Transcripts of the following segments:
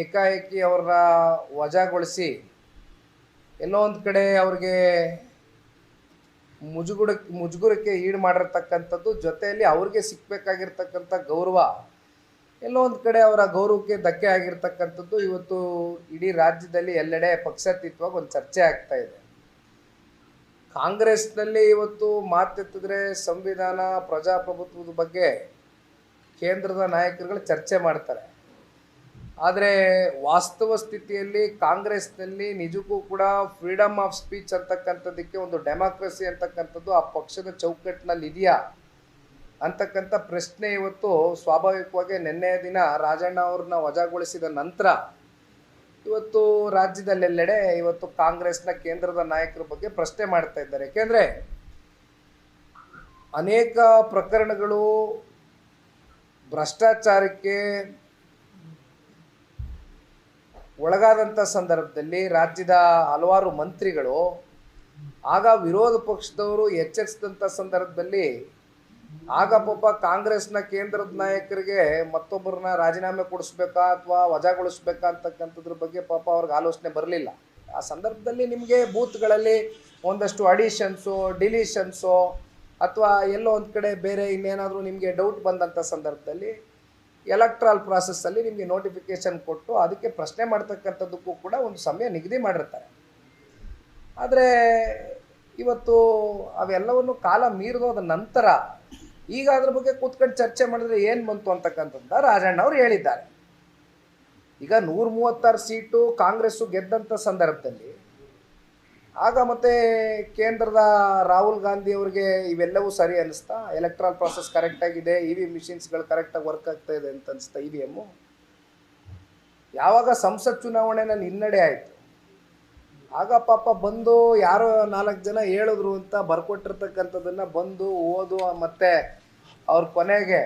ಏಕಾಏಕಿ ಅವ್ರನ್ನ ವಜಾಗೊಳಿಸಿ ಎಲ್ಲೋ ಒಂದು ಕಡೆ ಅವ್ರಿಗೆ ಮುಜುಗುಡ, ಮುಜುಗುರಕ್ಕೆ ಈಡು ಮಾಡಿರ್ತಕ್ಕಂಥದ್ದು, ಜೊತೆಯಲ್ಲಿ ಅವ್ರಿಗೆ ಸಿಕ್ಕಬೇಕಾಗಿರ್ತಕ್ಕಂಥ ಗೌರವ, ಎಲ್ಲೋ ಒಂದು ಕಡೆ ಅವರ ಗೌರವಕ್ಕೆ ಧಕ್ಕೆ ಆಗಿರ್ತಕ್ಕಂಥದ್ದು ಇವತ್ತು ಇಡೀ ರಾಜ್ಯದಲ್ಲಿ ಎಲ್ಲೆಡೆ ಪಕ್ಷಾತೀತವಾಗಿ ಒಂದು ಚರ್ಚೆ ಆಗ್ತಾ ಇದೆ. ಕಾಂಗ್ರೆಸ್ನಲ್ಲಿ ಇವತ್ತು ಮಾತೆತ್ತಿದ್ರೆ ಸಂವಿಧಾನ, ಪ್ರಜಾಪ್ರಭುತ್ವದ ಬಗ್ಗೆ ಕೇಂದ್ರದ ನಾಯಕರುಗಳು ಚರ್ಚೆ ಮಾಡ್ತಾರೆ. ಆದರೆ ವಾಸ್ತವ ಸ್ಥಿತಿಯಲ್ಲಿ ಕಾಂಗ್ರೆಸ್ನಲ್ಲಿ ನಿಜಕ್ಕೂ ಕೂಡ ಫ್ರೀಡಮ್ ಆಫ್ ಸ್ಪೀಚ್ ಅಂತಕ್ಕಂಥದ್ದಕ್ಕೆ ಒಂದು ಡೆಮಾಕ್ರಸಿ ಅಂತಕ್ಕಂಥದ್ದು ಆ ಪಕ್ಷದ ಚೌಕಟ್ಟಿನಲ್ಲಿ ಇದೆಯಾ ಅಂತಕ್ಕಂಥ ಪ್ರಶ್ನೆ ಇವತ್ತು ಸ್ವಾಭಾವಿಕವಾಗಿ ನಿನ್ನೆಯ ದಿನ ರಾಜಣ್ಣ ಅವ್ರನ್ನ ವಜಾಗೊಳಿಸಿದ ನಂತರ ಇವತ್ತು ರಾಜ್ಯದಲ್ಲೆಲ್ಲೆಡೆ ಇವತ್ತು ಕಾಂಗ್ರೆಸ್ನ ಕೇಂದ್ರದ ನಾಯಕರ ಬಗ್ಗೆ ಪ್ರಶ್ನೆ ಮಾಡ್ತಾ ಇದ್ದಾರೆ. ಯಾಕೆಂದರೆ ಅನೇಕ ಪ್ರಕರಣಗಳು ಭ್ರಷ್ಟಾಚಾರಕ್ಕೆ ಒಳಗಾದಂಥ ಸಂದರ್ಭದಲ್ಲಿ ರಾಜ್ಯದ ಹಲವಾರು ಮಂತ್ರಿಗಳು ಆಗ ವಿರೋಧ ಪಕ್ಷದವರು ಎಚ್ಚರಿಸಿದಂಥ ಸಂದರ್ಭದಲ್ಲಿ ಆಗ ಪಾಪ ಕಾಂಗ್ರೆಸ್ನ ಕೇಂದ್ರದ ನಾಯಕರಿಗೆ ಮತ್ತೊಬ್ಬರನ್ನ ರಾಜೀನಾಮೆ ಕೊಡಿಸ್ಬೇಕಾ ಅಥವಾ ವಜಾಗೊಳಿಸ್ಬೇಕಾ ಅಂತಕ್ಕಂಥದ್ರ ಬಗ್ಗೆ ಪಾಪ ಅವ್ರಿಗೆ ಆಲೋಚನೆ ಬರಲಿಲ್ಲ. ಆ ಸಂದರ್ಭದಲ್ಲಿ ನಿಮಗೆ ಬೂತ್ಗಳಲ್ಲಿ ಒಂದಷ್ಟು ಅಡಿಷನ್ಸು, ಡಿಲೀಷನ್ಸು ಅಥವಾ ಎಲ್ಲೋ ಒಂದು ಕಡೆ ಬೇರೆ ಇನ್ನೇನಾದರೂ ನಿಮಗೆ ಡೌಟ್ ಬಂದಂಥ ಸಂದರ್ಭದಲ್ಲಿ ಎಲೆಕ್ಟ್ರಾಲ್ ಪ್ರಾಸೆಸ್ಸಲ್ಲಿ ನಿಮಗೆ ನೋಟಿಫಿಕೇಶನ್ ಕೊಟ್ಟು ಅದಕ್ಕೆ ಪ್ರಶ್ನೆ ಮಾಡ್ತಕ್ಕಂಥದ್ದಕ್ಕೂ ಕೂಡ ಒಂದು ಸಮಯ ನಿಗದಿ ಮಾಡಿರ್ತಾರೆ. ಆದರೆ ಇವತ್ತು ಅವೆಲ್ಲವನ್ನು ಕಾಲ ಮೀರಿದೋದ ನಂತರ ಈಗ ಅದ್ರ ಬಗ್ಗೆ ಕೂತ್ಕೊಂಡು ಚರ್ಚೆ ಮಾಡಿದ್ರೆ ಏನು ಬಂತು ಅಂತಕ್ಕಂಥದ್ದು ರಾಜಣ್ಣ ಅವರು ಹೇಳಿದ್ದಾರೆ. ಈಗ ನೂರ ಮೂವತ್ತಾರು ಸೀಟು ಕಾಂಗ್ರೆಸ್ಸು ಗೆದ್ದಂಥ ಸಂದರ್ಭದಲ್ಲಿ ಆಗ ಮತ್ತೆ ಕೇಂದ್ರದ ರಾಹುಲ್ ಗಾಂಧಿ ಅವರಿಗೆ ಇವೆಲ್ಲವೂ ಸರಿ ಅನಿಸ್ತಾ ಎಲೆಕ್ಟ್ರಾಲ್ ಪ್ರಾಸೆಸ್ ಕರೆಕ್ಟಾಗಿದೆ ಇ ವಿ ಮಿಷಿನ್ಸ್ಗಳು ಕರೆಕ್ಟಾಗಿ ವರ್ಕ್ ಆಗ್ತಾ ಇದೆ ಅಂತ ಅನಿಸ್ತಾ ಇ ವಿ ಎಮ್ಮು ಯಾವಾಗ ಸಂಸತ್ ಚುನಾವಣೆನ ಹಿನ್ನಡೆ ಆಯಿತು. ಆಗ ಪಾಪ ಬಂದು ಯಾರೋ ನಾಲ್ಕು ಜನ ಹೇಳಿದ್ರು ಅಂತ ಬರ್ಕೊಟ್ಟಿರ್ತಕ್ಕಂಥದ್ದನ್ನ ಬಂದು ಓದು ಮತ್ತೆ ಅವ್ರ ಕೊನೆಗೆ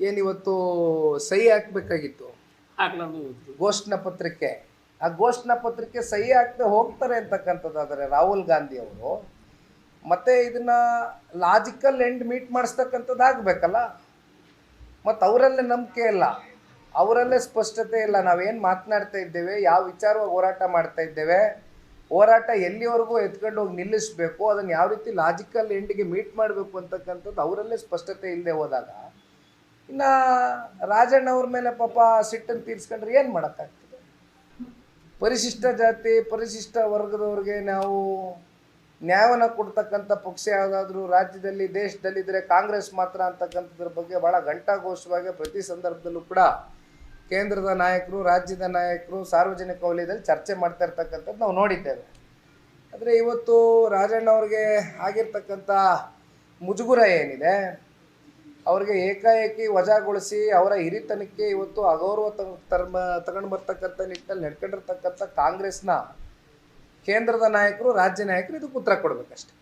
ಏನಿವತ್ತು ಸಹಿ ಹಾಕ್ಬೇಕಾಗಿತ್ತು? ಘೋಷಣಾ ಪತ್ರಿಕೆ. ಆ ಘೋಷಣಾ ಪತ್ರಿಕೆ ಸಹಿ ಹಾಕ್ದೆ ಹೋಗ್ತಾರೆ ಅಂತಕ್ಕಂಥದ್ದಾದರೆ ರಾಹುಲ್ ಗಾಂಧಿ ಅವರು, ಮತ್ತೆ ಇದನ್ನ ಲಾಜಿಕಲ್ ಎಂಡ್ ಮೀಟ್ ಮಾಡಿಸ್ತಕ್ಕಂಥದ್ದು ಆಗಬೇಕಲ್ಲ? ಮತ್ತು ಅವರಲ್ಲೇ ನಂಬಿಕೆ ಇಲ್ಲ. ಅವರಲ್ಲೇ ಸ್ಪಷ್ಟತೆ ಇಲ್ಲ. ನಾವೇನು ಮಾತನಾಡ್ತಾ ಇದ್ದೇವೆ? ಯಾವ ವಿಚಾರವಾಗಿ ಹೋರಾಟ ಮಾಡ್ತಾ ಇದ್ದೇವೆ? ಹೋರಾಟ ಎಲ್ಲಿವರೆಗೂ ಎತ್ಕೊಂಡು ಹೋಗಿ ನಿಲ್ಲಿಸಬೇಕು? ಅದನ್ನು ಯಾವ ರೀತಿ ಲಾಜಿಕಲ್ ಎಂಡಿಗೆ ಮೀಟ್ ಮಾಡಬೇಕು ಅಂತಕ್ಕಂಥದ್ದು ಅವರಲ್ಲೇ ಸ್ಪಷ್ಟತೆ ಇಲ್ಲದೆ ಹೋದಾಗ, ಇನ್ನು ರಾಜಣ್ಣ ಅವ್ರ ಮೇಲೆ ಪಾಪ ಸಿಟ್ಟನ್ನು ತೀರಿಸ್ಕೊಂಡ್ರೆ ಏನು ಮಾಡೋಕ್ಕಾಗ್ತದೆ? ಪರಿಶಿಷ್ಟ ಜಾತಿ, ಪರಿಶಿಷ್ಟ ವರ್ಗದವ್ರಿಗೆ ನಾವು ನ್ಯಾಯವನ್ನು ಕೊಡ್ತಕ್ಕಂಥ ಪಕ್ಷ ಯಾವುದಾದ್ರೂ ರಾಜ್ಯದಲ್ಲಿ ದೇಶದಲ್ಲಿದ್ದರೆ ಕಾಂಗ್ರೆಸ್ ಮಾತ್ರ ಅಂತಕ್ಕಂಥದ್ರ ಬಗ್ಗೆ ಭಾಳ ಘಂಟಾಘೋಷವಾಗಿ ಪ್ರತಿ ಸಂದರ್ಭದಲ್ಲೂ ಕೂಡ ಕೇಂದ್ರದ ನಾಯಕರು, ರಾಜ್ಯದ ನಾಯಕರು ಸಾರ್ವಜನಿಕ ವಲಯದಲ್ಲಿ ಚರ್ಚೆ ಮಾಡ್ತಾ ಇರ್ತಕ್ಕಂಥದ್ದು ನಾವು ನೋಡಿದ್ದೇವೆ. ಆದರೆ ಇವತ್ತು ರಾಜಣ್ಣ ಅವ್ರಿಗೆ ಆಗಿರ್ತಕ್ಕಂಥ ಮುಜುಗುರ ಏನಿದೆ ಅವ್ರಿಗೆ ಏಕಾಏಕಿ ವಜಾಗೊಳಿಸಿ ಅವರ ಹಿರಿತನಕ್ಕೆ ಇವತ್ತು ಅಗೌರವ ತರ್ಮ, ತಗೊಂಡು ಬರ್ತಕ್ಕಂಥ ನಿಟ್ಟಿನಲ್ಲಿ ನಡ್ಕೊಂಡಿರ್ತಕ್ಕಂಥ ಕಾಂಗ್ರೆಸ್ನ ಕೇಂದ್ರದ ನಾಯಕರು, ರಾಜ್ಯ ನಾಯಕರು ಇದಕ್ಕೆ ಉತ್ತರ ಕೊಡಬೇಕಷ್ಟೆ.